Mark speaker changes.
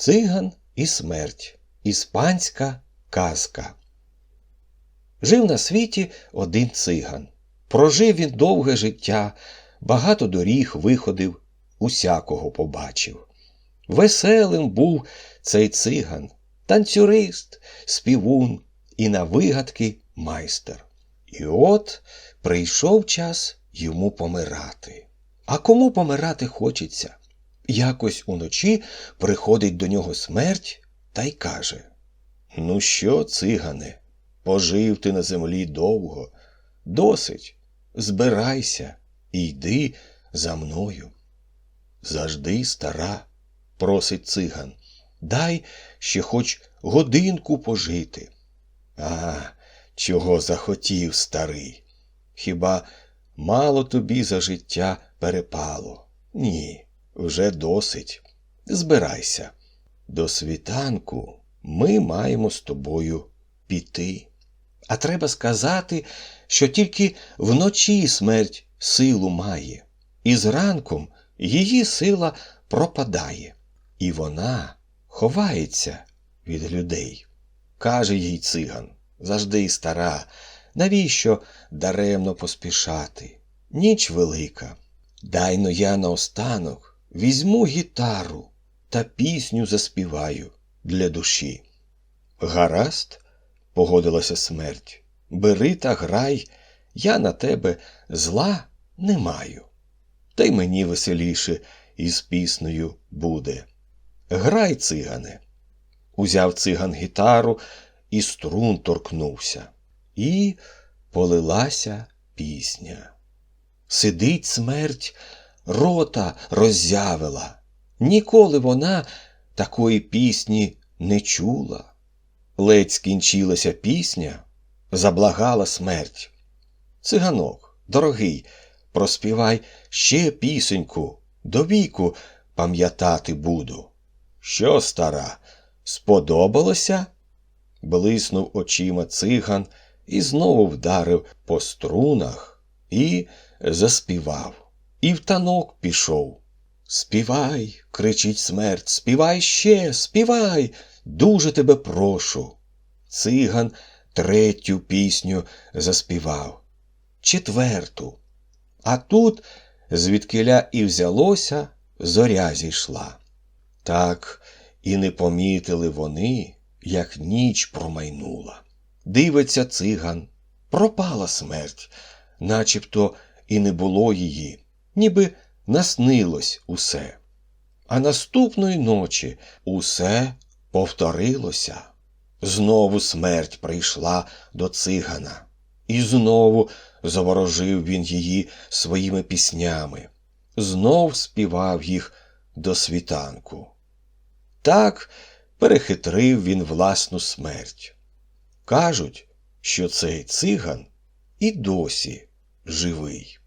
Speaker 1: Циган і смерть. Іспанська казка. Жив на світі один циган. Прожив він довге життя, багато доріг виходив, усякого побачив. Веселим був цей циган, танцюрист, співун і на вигадки майстер. І от прийшов час йому помирати. А кому помирати хочеться? Якось уночі приходить до нього смерть та й каже: Ну що, цигане, пожив ти на землі довго, досить, збирайся і йди за мною. Завжди стара, просить циган, дай ще хоч годинку пожити. А, чого захотів, старий? Хіба мало тобі за життя перепало? Ні, вже досить. Збирайся. До світанку ми маємо з тобою піти. А треба сказати, що тільки вночі смерть силу має, і зранком її сила пропадає, і вона ховається від людей. Каже їй циган, завжди стара, навіщо даремно поспішати? Ніч велика. Дайно я наостанок візьму гітару та пісню заспіваю для душі. Гаразд, погодилася смерть, бери та грай, я на тебе зла не маю. Та й мені веселіше із піснею буде. Грай, цигане. Узяв циган гітару і струн торкнувся, і полилася пісня. Сидить смерть, рота роззявила. Ніколи вона такої пісні не чула. Ледь скінчилася пісня, заблагала смерть. Циганок, дорогий, проспівай ще пісеньку, до віку пам'ятати буду. Що, стара, сподобалося? Блиснув очима циган і знову вдарив по струнах і заспівав. І в танок пішов. Співай, кричить смерть, співай ще, співай, дуже тебе прошу. Циган третю пісню заспівав, четверту. А тут, звідкиля і взялося, зоря зійшла. Так і не помітили вони, як ніч промайнула. Дивиться циган, пропала смерть, начебто і не було її, ніби наснилось усе. А наступної ночі усе повторилося. Знову смерть прийшла до цигана, і знову заворожив він її своїми піснями, знов співав їх до світанку. Так перехитрив він власну смерть. Кажуть, що цей циган і досі живий.